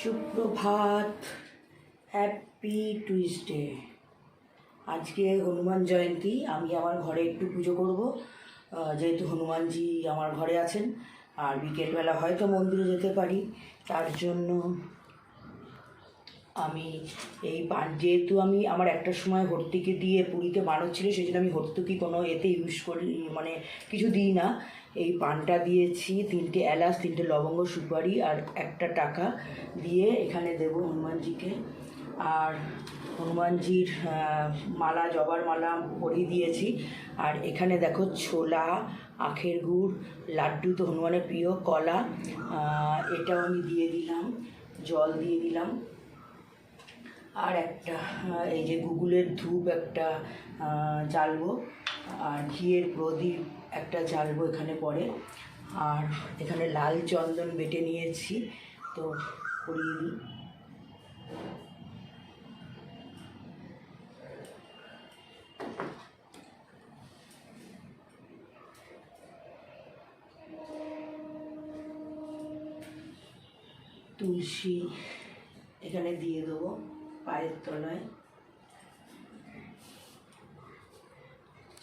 সুপ্রভাত। Happy Tuesday আজকে হনুমান জয়ন্তী, আমি আমার ঘরে একটু পুজো করব। যেহেতু হনুমানজি আমার ঘরে আছেন, আর বিকেলবেলা হয়তো মন্দিরে যেতে পারি। তার জন্য আমি এই পান যেহেতু আমি আমার একটা সময় ভর্তিকে দিয়ে পুরীতে মানত ছিল সেই জন্য আমি ভর্তুকি কোনো এতে ইউজ করি মানে কিছু দিই না। এই পানটা দিয়েছি, তিনটে এলাচ, তিনটে লবঙ্গ, সুপারি আর একটা টাকা দিয়ে এখানে দেব হনুমানজিকে। আর হনুমানজির মালা, জবার মালা পরিয়ে দিয়েছি। আর এখানে দেখো ছোলা, আখের গুড়, লাড্ডু তো হনুমানের প্রিয়, কলা এটাও আমি দিয়ে দিলাম, জল দিয়ে দিলাম। আর একটা এই যে গুগলের ধূপ একটা জ্বালবো। আর ঘিয়ের প্রদীপ একটা জ্বালবো এখানে পরে। আর এখানে লাল চন্দন বেটে নিয়েছি, তো করিয়ে দিই। তুলসী এখানে দিয়ে দেবো পায়ের তলায়।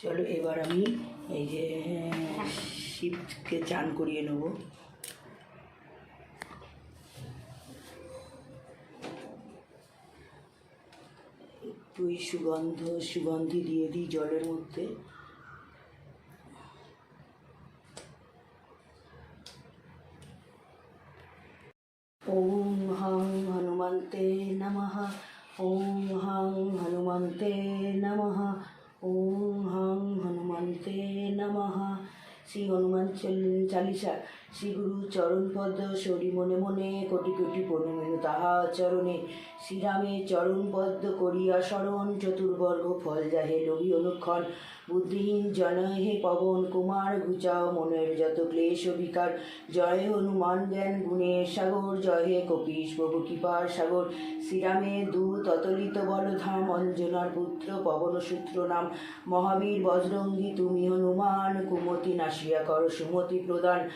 চলো এবার আমি এই যে শিবকে চান করিয়ে নেব। তুই সুগন্ধ, সুগন্ধি দিয়ে দিই জলের মধ্যে। ওম হাং হনুমন্তে নমঃ, ওম হাং হনুমন্তে নমঃ। শ্রী হনুমান চল- চালিসা শ্রী গুরু চরণ পদ্ম সরি মনে মনে কোটি কোটি পূর্ণমেনু তাহা চরণে। শ্রীরামের চরণ পদ্ম করিয়া স্মরণ চতুর্বর্গ ফল যাহে লোভী অনুক্ষণ। বুদ্ধিহীন জন হে পবন, কুমার ঘুচাও মনের যত ক্লেশ বিকার জয় হনুমান জ্ঞান গুণের সাগর, জয় হে কপিস প্রভু কৃপার সাগর। শ্রীরামের দূত অতলিত বলধাম, অঞ্জনার পুত্র পবন সূত্র নাম। মহাবীর বজরঙ্গী, তুমি হনুমান, কুমতি নাসিয়া কর সুমতি প্রদান।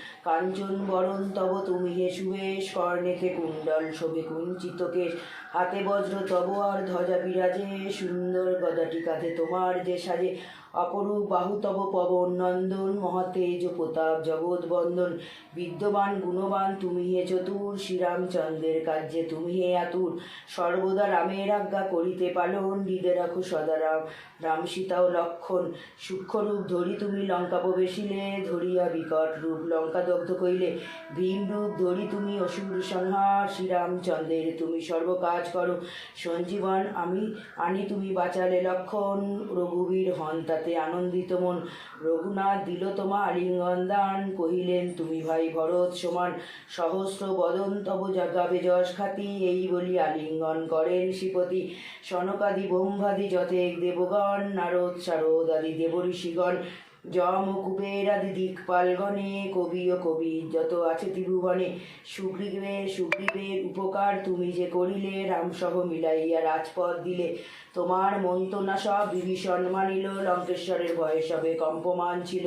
কাঞ্চন বরণ, তব তুমি হে সুবেশ কর্ণেতে কুণ্ডল শোভে কুঞ্চিত কেশ। হাতে বজ্র, তব আর ধ্বজা বিরাজে, সুন্দর গদাটি কাঁধে তোমার যে সাজে। অপরূপ বাহুতব পবন নন্দন মহাতেজ প্রতাপ জগৎ বন্দন বিদ্যমান, গুণবান, তুমি হে চতুর, শ্রীরামচন্দ্রের কার্যে তুমি হে আতুর। সর্বদা রামের আজ্ঞা করিতে পালন হৃদে রাখো সদা রাম। রাম সীতা ও লক্ষণ, সূক্ষ্মরূপ ধরি তুমি লঙ্কা প্রবেশিলে, ধরিয়া বিকট রূপ লঙ্কা দগ্ধ কইলে ভীম রূপ ধরি তুমি অসুর সংহার, শ্রীরামচন্দ্রের তুমি সর্বকাজ করো। সঞ্জীবন, আমি, আনি তুমি বাঁচালে লক্ষণ, রঘুবীর হন তাতে আনন্দিত মন। রঘুনাথ দিল তোমা আলিঙ্গন দান, কহিলেন, তুমি ভাই ভরত সমান সহস্র বদন, তব জগাবে যশ খাতি। এই বলি আলিঙ্গন করেন শ্রীপতি। সনকাদি ব্রহ্মাদি যথেক দেবগণ, নারদ, সারদ আদি দেব ঋষিগণ যম কুবের আদি দিকপালগণে কবি ও কবি যত আছে ত্রিভুবনে। সুগ্রীবের সুগ্রীবের উপকার তুমি যে করিলে, রামসহ মিলাইয়া রাজপথ দিলে। তোমার মন্ত্রণা সব বিভীষণ মানিল, লঙ্কেশ্বরের ভয়ে সবে কম্পমান ছিল।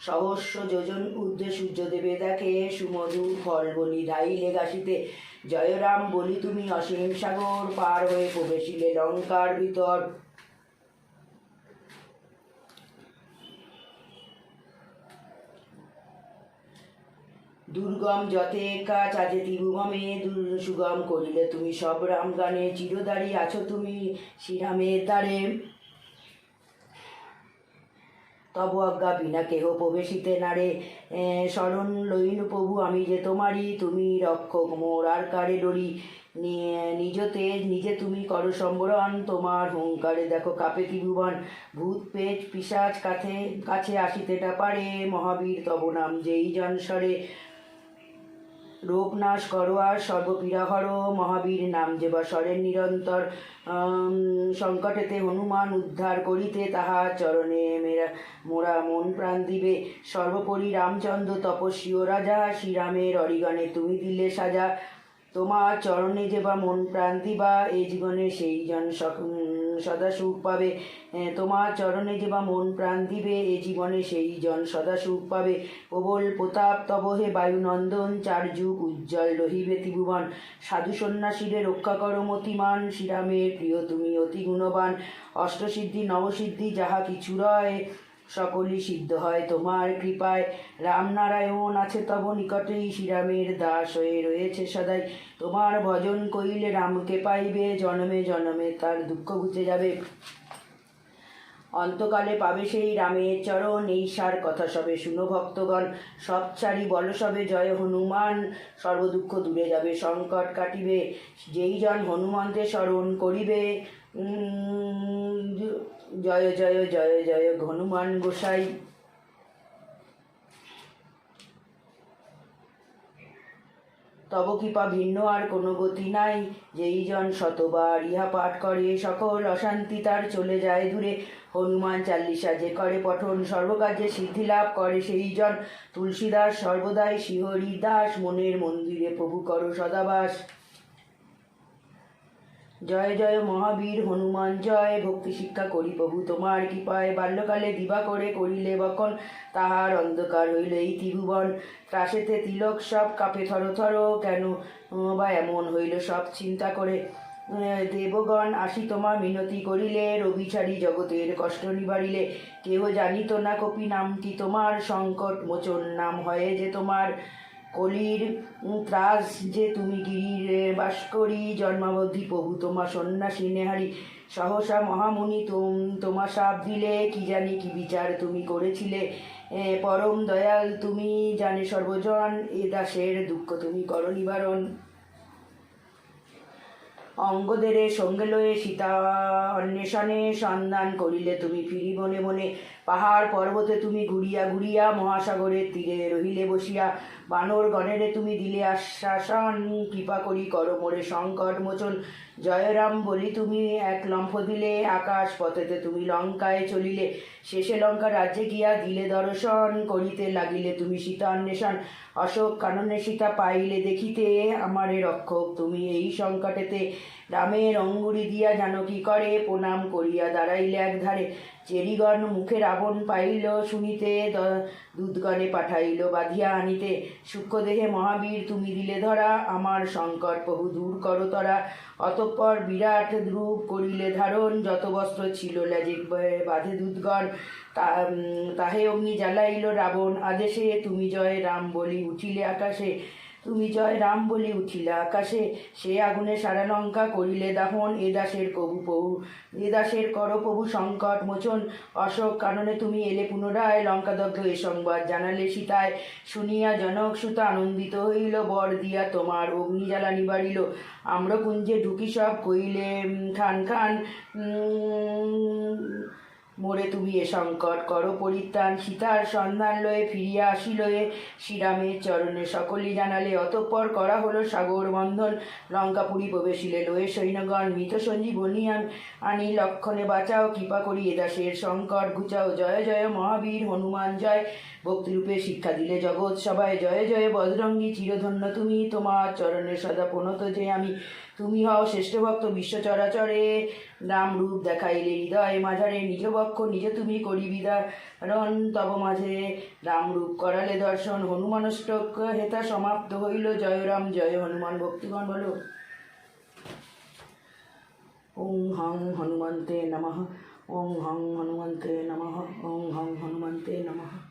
সহস্র যোজন ঊর্ধ্বে সূর্যদেবে দেখে সুমধুর ফল বলি ঢাইলে গাছিতে জয়রাম বলি তুমি অসীম সাগর পার হয়ে প্রবেশিলে লঙ্কার ভিতর। দুর্গম যতে কাজ আজে ত্রিভুবমে দুর সুগম করিলে তুমি সব রাম গানে চিরদারি আছো তুমি শ্রীরামের দ্বারে। তব আজ্ঞা বিনা কেহ প্রবেশিতে নারে শরণ লইন প্রভু, আমি যে তোমারই, তুমি রক্ষক মোর আর কারে ডরি? নিজতে, নিজে তুমি করো সম্বরণ, তোমার হুঙ্কারে দেখো কাপে ত্রিভুবন। ভূত, পেট, পিসাচ কাছে কাছে আসিতে না পারে, মহাবীর তব নাম যেই জনস্বরে রোগ নাশ করো আর মহাবীর নাম যে বা স্বরের নিরন্তর সংকটেতে হনুমান উদ্ধার করিতে তাহার চরণে মেরা, মোরা মন প্রাণ দিবে। সর্বোপরি রামচন্দ্র তপস্বী ও রাজা শ্রীরামের অরিগণে তুমি দিলে সাজা। তোমার চরণে যে বা মন প্রাণ দিবা এই জীবনে সেই জন সদা সুখ পাবে তোমার চরণে যে বা মন প্রাণ দিবে, এ জীবনে সেই জন সদা সুখ পাবে। প্রবল প্রতাপ তব হে বায়ুনন্দন চার যুগ উজ্জ্বল রহিবে ত্রিভুবন। সাধু সন্ন্যাসীরে রক্ষা করো মতিমান, শ্রীরামের প্রিয় তুমি অতি গুণবান। অষ্টসিদ্ধি, নবসিদ্ধি যাহা কিছু রয় সকলই সিদ্ধ হয় তোমার কৃপায়। রামনারায়ণ আছে তব নিকটেই, শ্রীরামের দাস হয়ে রয়েছে সদাই। তোমার ভজন করিলে রামকে পাইবে, জনমে জনমে তার দুঃখ ঘুচে যাবে। অন্তকালে পাবে সেই রামের চরণ, এই সার কথা সবে শুনো ভক্তগণ। সব ছাড়ি বল সবে, জয় হনুমান। সর্বদুঃখ দূরে যাবে, সংকট কাটিবে। যেই জন হনুমন্তে স্মরণ করিবে জয় জয় জয় জয়, হনুমান গোসাই। তব কৃপা ভিন্ন, আর কোনো গতি নাই। যেই জন শতবার ইহা পাঠ করে, সকল অশান্তি তার চলে যায় দূরে। হনুমান চাল্লিশা যে করে পঠন, সর্বকার্যে সিদ্ধি লাভ করে সেই জন। তুলসীদাস সর্বদাই শিহরি দাস, মনের মন্দিরে প্রভু করো সদাবাস। জয় জয় মহাবীর হনুমান, জয়। ভক্তি শিক্ষা করি প্রভু তোমার কৃপায়। বাল্যকালে দিবা করে করিলে বকন, তাহার অন্ধকার হইল এই ত্রিভুবন। ত্রাসেতে তিলক সব কাপে থর থর, কেন বা এমন হইল সব চিন্তা করে। দেবগণ আসি তোমা মিনতি করিলে রবি ছাড়ি জগতের কষ্ট নিবারিলে। কেহ জানিত না কপি নামটি তোমার, সংকট মোচন নাম হয়ে যে তোমার। কলির ত্রাস যে তুমি গিরিরে বাস করি, জন্মাবধি প্রভু তোমা সন্ন্যাসী নেহারি। সহসা মহামুনি তুম, তোমা সাপ দিলে, কি জানি কি বিচার তুমি করেছিলে। পরম দয়াল তুমি জানে সর্বজন, এ দাসের দুঃখ তুমি করো নিবারণ। অঙ্গদের সঙ্গে লয়ে সীতা অন্বেষণে সন্ধান করিলে তুমি ফিরি মনে বনে পাহাড় পর্বতে তুমি ঘুরিয়া ঘুরিয়া মহাসাগরের তীরে রহিলে বসিয়া। বানর গণেরে তুমি দিলে আশ্বাসন, কৃপা করি কর মোরে সংকট মোচন। জয়রাম বলি তুমি এক লম্ফ দিলে, আকাশ পথেতে তুমি লঙ্কায় চলিলে। শেষে লঙ্কা রাজ্যে গিয়া দিলে দর্শন, করিতে লাগিলে তুমি সীতা অন্বেষণ। অশোক কাননে সীতা পাইলে দেখিতে আমারে রক্ষক তুমি এই সংকটেতে। রামের অঙ্গুরি দিয়া জানো কি করে? প্রণাম করিয়া দাঁড়াইলে একধারে। চেরিগণ মুখে রাবণ পাইল শুনিতে, দ- দূতগণে পাঠাইল বাঁধিয়া আনিতে। সূক্ষ্মদেহে মহাবীর, তুমি দিলে ধরা, আমার সংকট বহু দূর করো তরা। অতঃপর বিরাট রূপ করিলে ধারণ, যত বস্ত্র ছিল লেজে বাঁধে দুধগণ তাহে অগ্নি জ্বালাইল রাবণ। আদেশে তুমি জয় রাম বলি উঠিলে আকাশে। তুমি জয় রাম বলি উঠিলে আকাশে। সে আগুনে সারা লঙ্কা করিলে দাহন। এ দাসের কবু প্রভু, এ দাসের কর প্রভু সংকট মোচন। অশোক কারণে তুমি এলে পুনরায়। লঙ্কাদগ্ধ এ সংবাদ জানালে সীতায়। শুনিয়া জনক সুতা আনন্দিত হইল, বর দিয়া তোমার অগ্নি জ্বালা নিবারিল। আম্রকুঞ্জে ঢুকি সব কইলে খান খান মোরে তুমি এ সংকট করো পরিত্রাণ, সীতার সন্ধান লয়ে ফিরিয়া আসিলয়ে শ্রীরামের চরণে সকলই জানালে, অতঃপর করা হলো সাগর বন্ধন। লঙ্কাপুরী প্রবেশিলে লয়ে সৈন্যগণ, মৃত সঞ্জীব আন- আনি, লক্ষণে বাঁচাও, কৃপা করি এদাসের সংকট। ঘুচাও, জয় জয়, মহাবীর, হনুমান, জয়। ভক্তিরূপে শিক্ষা দিলে জগৎ সবাই। জয় জয় বজরঙ্গী, চিরধন্য তুমি তোমার চরণে সদা প্রণত যে আমি। তুমি হও শ্রেষ্ঠ ভক্ত বিশ্ব চরাচরে। রাম রূপ দেখাইলে হৃদয় মাঝারে। নিজ বক্ষ নিজে তুমি করি বিদারণ। তব মাঝে রাম রূপ করালে দর্শন। হনুমানষ্টক হেতা সমাপ্ত হইল। জয় রাম, জয় হনুমান। ভক্তিগণ বলো। ওং হং হনুমন্তে নমঃ। ওং হং হনুমন্তে নমঃ। ওং হং হনুমন্তে নমঃ।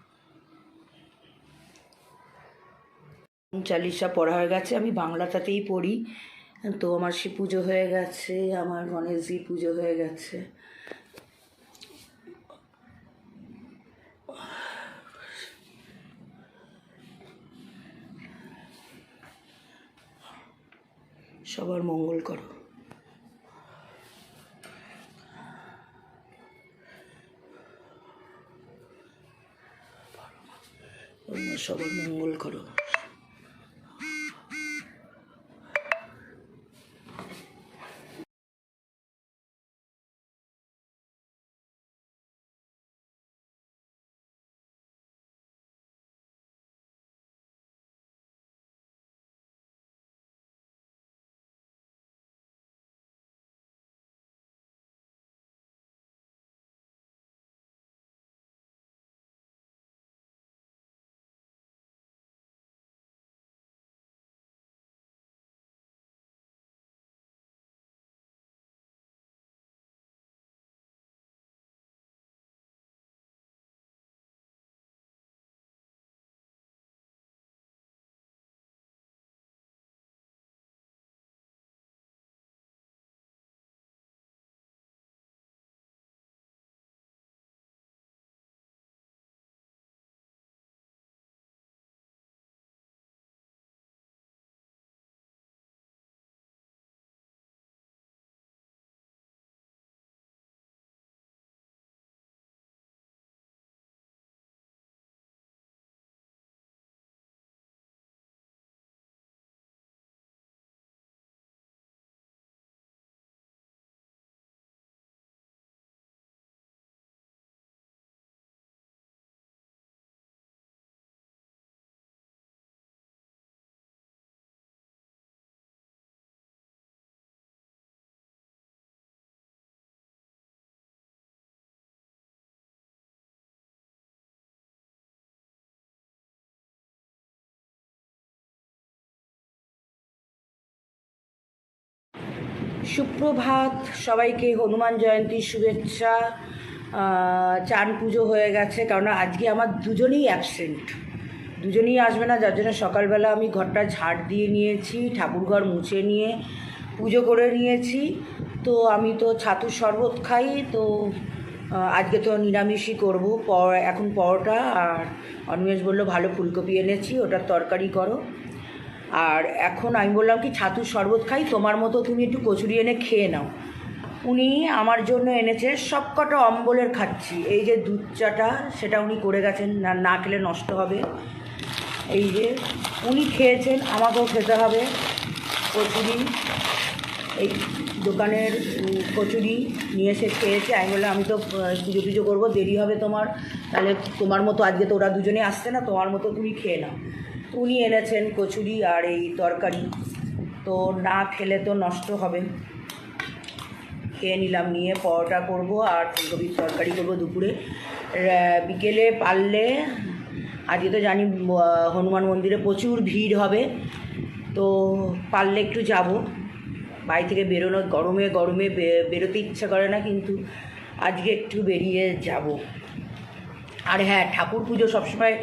চালিশা পড়া হয়ে গেছে, আমি বাংলাটাতেই পড়ি। তো আমার সে পুজো হয়ে গেছে, আমার গণেশজি পুজো হয়ে গেছে। সবার মঙ্গল করো। সবার মঙ্গল করো। সুপ্রভাত। সবাইকে হনুমান জয়ন্তীর শুভেচ্ছা। চান পুজো হয়ে গেছে কারণ আজকে আমার দুজনেই অ্যাবসেন্ট দুজনেই আসবে না, যার জন্য সকালবেলা আমি ঘরটা ঝাড় দিয়ে নিয়েছি ঠাকুরঘর মুছে নিয়ে পুজো করে নিয়েছি। তো আমি তো ছাতুর শরবত খাই, তো আজকে তো নিরামিষই করব। এখন পরোটা, আর অনিমেষ বলল, ভালো ফুলকপি এনেছি ওটার তরকারি করো। আর এখন আমি বললাম কি ছাতুর শরবত খাই, তোমার মতো তুমি একটু কচুরি এনে খেয়ে নাও। উনি আমার জন্য এনেছে সব কটা অম্বলের খাচ্ছি। এই যে দুধ চাটা, সেটা উনি করে গেছেন, না না খেলে নষ্ট হবে। এই যে উনি খেয়েছেন, আমাকেও খেতে হবে। কচুরি, এই দোকানের কচুরি নিয়ে এসে খেয়েছে। আমি বললাম, আমি তো পুজো পুজো করব, দেরি হবে তোমার। তাহলে তোমার মতো আজকে তো ওরা দুজনে আসছে না, তোমার মতো তুমি খেয়ে নাও। উনি এনেছেন কচুরি আর এই তরকারি। তো না খেলে তো নষ্ট হবে। খেয়ে নিলাম, নিয়ে পরোটা করব আর ফুলকপির তরকারি করব দুপুরে। বিকেলে পারলে, আজকে তো জানি হনুমান মন্দিরে প্রচুর ভিড় হবে। তো পারলে একটু যাব। বাড়ি থেকে বেরোনো, গরমে গরমে বেরোতে ইচ্ছা করে না, কিন্তু আজকে একটু বেরিয়ে যাব। আর হ্যাঁ ঠাকুর পুজো সবসময়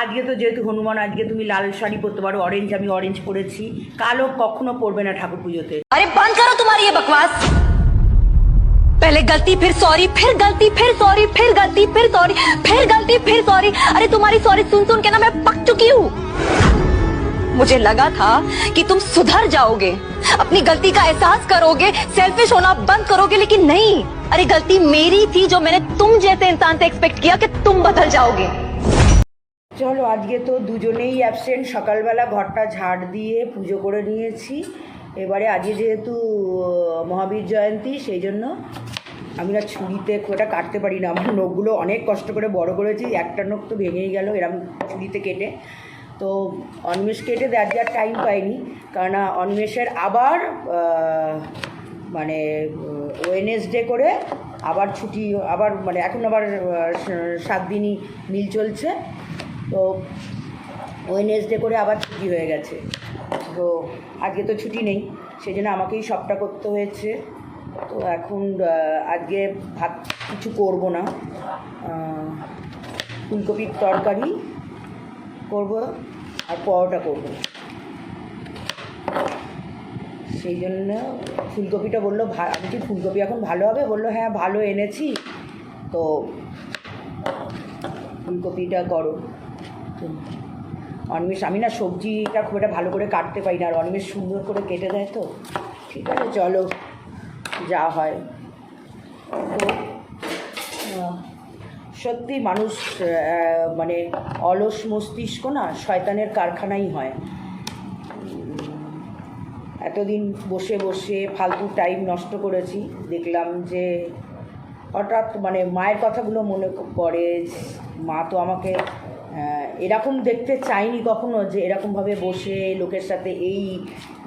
আজকে তো যেহেতু হনুমান আজকে তুমি লাল শাড়ি পরতে পারো অরেঞ্জ আমি অরেঞ্জ পরেছি কালো কখনো পরবে না ঠাকুর পুজোতে अरे बंद करो तुम्हारी ये बकवास पहले गलती फिर सॉरी फिर गलती फिर सॉरी फिर गलती फिर सॉरी फिर गलती फिर सॉरी अरे तुम्हारी सॉरी सुन सुन के ना मैं पक चुकी हूँ मुझे लगा था कि तुम सुधर जाओगे अपनी गलती का एहसास करोगे सेल्फिश होना बंद करोगे लेकिन नहीं अरे गलती मेरी थी जो मैंने तुम जैसे इंसान से एक्सपेक्ट किया कि तुम बदल जाओगे চলো, আজকে তো দুজনেই অ্যাবসেন্ট সকালবেলা ঘরটা ঝাড় দিয়ে পুজো করে নিয়েছি। এবারে আজকে যেহেতু মহাবীর জয়ন্তী, সেই জন্য আমি না ছুরিতে খুব একটা কাটতে পারি না। আমার নখগুলো অনেক কষ্ট করে বড় করেছি, একটা নখ তো ভেঙেই গেল এরম ছুরিতে কেটে। তো অন্বেষ কেটে দেওয়ার আর টাইম পাইনি কারণ অন্বেষের আবার মানে ওয়েনেসডে করে আবার ছুটি, আবার মানে এখন আবার সাত দিনই মিল চলছে। তো ওয়েনেসডে করে আবার ছুটি হয়ে গেছে। তো আজকে তো ছুটি নেই সেই জন্য আমাকেই সবটা করতে হয়েছে। তো এখন আজকে ভাত কিছু করব না। ফুলকপির তরকারি করব আর পরোটা করব। সেই জন্য ফুলকপিটা বলল আমি কি ফুলকপি এখন ভালো হবে? বলল হ্যাঁ ভালো এনেছি। তো ফুলকপিটা করো অনিমেষ, আমি না সবজিটা খুব একটা ভালো করে কাটতে পারি না, আর অনিমেষ সুন্দর করে কেটে দেয় তো। ঠিক আছে, চলো, যা হয়। তো সত্যি মানুষ মানে অলস মস্তিষ্ক না শয়তানের কারখানাই হয়। এতদিন বসে বসে ফালতু টাইম নষ্ট করেছি, দেখলাম যে হঠাৎ মানে মায়ের কথাগুলো মনে পড়ে মা তো আমাকে এরকম দেখতে চাইনি কখনো যে এরকমভাবে বসে লোকের সাথে এই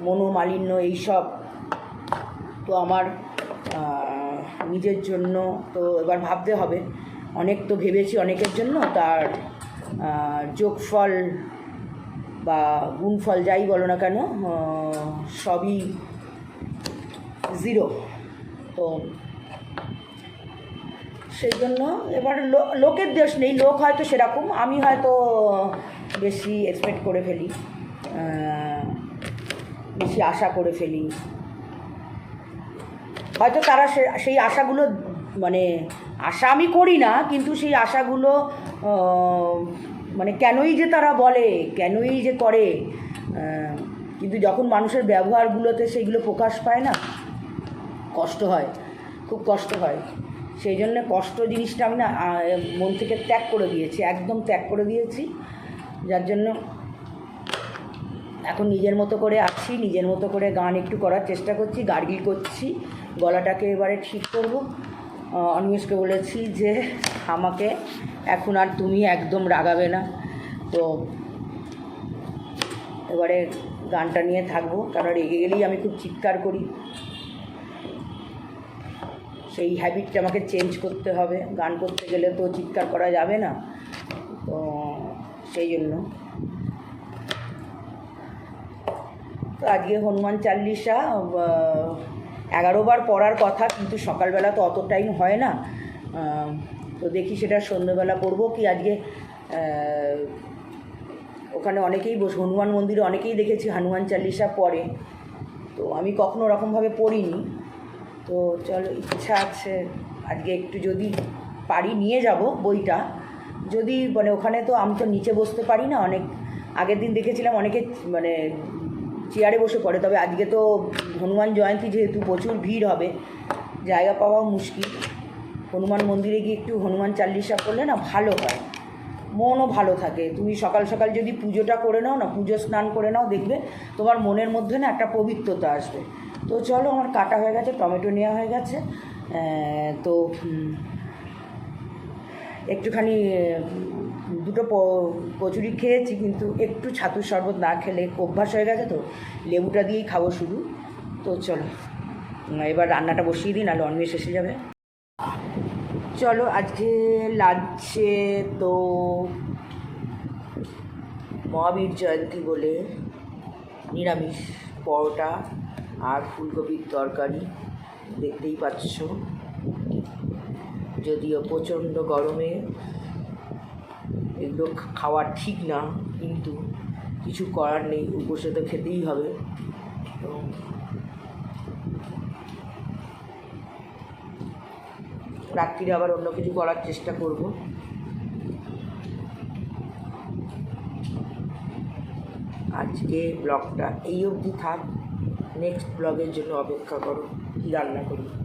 মনোমালিন্য, এইসব। তো আমার নিজের জন্য তো এবার ভাবতে হবে। অনেক তো ভেবেছি অনেকের জন্য, তার যোগফল বা গুণফল যাই বলো না কেন সবই জিরো তো সেই জন্য এবার লোকের দোষ নেই, লোক হয়তো সেরকম, আমি হয়তো বেশি এক্সপেক্ট করে ফেলি বেশি আশা করে ফেলি। হয়তো তারা সেই আশাগুলো মানে আশা আমি করি না, কিন্তু সেই আশাগুলো মানে কেনই যে তারা বলে, কেনই যে করে কিন্তু যখন মানুষের ব্যবহারগুলোতে সেইগুলো প্রকাশ পায় না, কষ্ট হয়, খুব কষ্ট হয়। সেই জন্য কষ্ট জিনিসটা আমি না মন থেকে ত্যাগ করে দিয়েছি, একদম ত্যাগ করে দিয়েছি। যার জন্য এখন নিজের মতো করে আছি, নিজের মতো করে গান একটু করার চেষ্টা করছি গার্গিল করছি, গলাটাকে এবারে ঠিক করব। অনিমেষকে বলেছি যে, আমাকে এখন আর তুমি একদম রাগাবে না। তো এবারে গানটা নিয়ে থাকব কারণ রেগে গেলেই আমি খুব চিৎকার করি। সেই হ্যাবিটটা আমাকে চেঞ্জ করতে হবে। গান করতে গেলে তো চিৎকার করা যাবে না। তো সেই জন্য। তো আজকে হনুমান চাল্লিশা এগারোবার পড়ার কথা, কিন্তু সকালবেলা তো অত টাইম হয় না। তো দেখি সেটা সন্ধ্যেবেলা পড়ব কি আজকে ওখানে অনেকেই বস, হনুমান মন্দিরে অনেকেই দেখেছি হনুমান চাল্লিশা পড়ে। তো আমি কখনো ওরকমভাবে পড়িনি। তো চলো, ইচ্ছা আছে। আজকে একটু যদি পারি নিয়ে যাব বইটা। যদি মানে ওখানে তো আমি তো নিচে বসতে পারি না, অনেক আগের দিন দেখেছিলাম অনেকে মানে চেয়ারে বসে পড়ে, তবে আজকে তো হনুমান জয়ন্তী যেহেতু প্রচুর ভিড় হবে, জায়গা পাওয়াও মুশকিল। হনুমান মন্দিরে গিয়ে একটু হনুমান চাল্লিশা করলে না ভালো হয়। মনও ভালো থাকে। তুমি সকাল সকাল যদি পুজোটা করে নাও না, পুজো স্নান করে নাও, দেখবে তোমার মনের মধ্যে না একটা পবিত্রতা আসবে। তো চলো, আমার কাটা হয়ে গেছে, টমেটো নেওয়া হয়ে গেছে। তো একটুখানি, দুটো কচুরি খেয়েছি, কিন্তু একটু ছাতুর শরবত না খেলে অভ্যাস হয়ে গেছে তো, লেবুটা দিয়েই খাব শুধু। তো চলো, এবার রান্নাটা বসিয়ে দিই, নাহলে অন্বেষ এসে যাবে। চলো, আজকে লাঞ্চে তো মহাবীর জয়ন্তী বলে, নিরামিষ পরোটা। আর ফুলকপির তরকারি দেখতেই পাচ্ছ। যদিও প্রচণ্ড গরমে এগুলো খাওয়া ঠিক না, কিন্তু কিছু করার নেই, উপসে তো খেতেই হবে। রাত্রিরে আবার অন্য কিছু করার চেষ্টা করব। আজকে ব্লগটা এই অবধি থাক। নেক্সট ব্লগের জন্য অপেক্ষা করো। রান্না করি।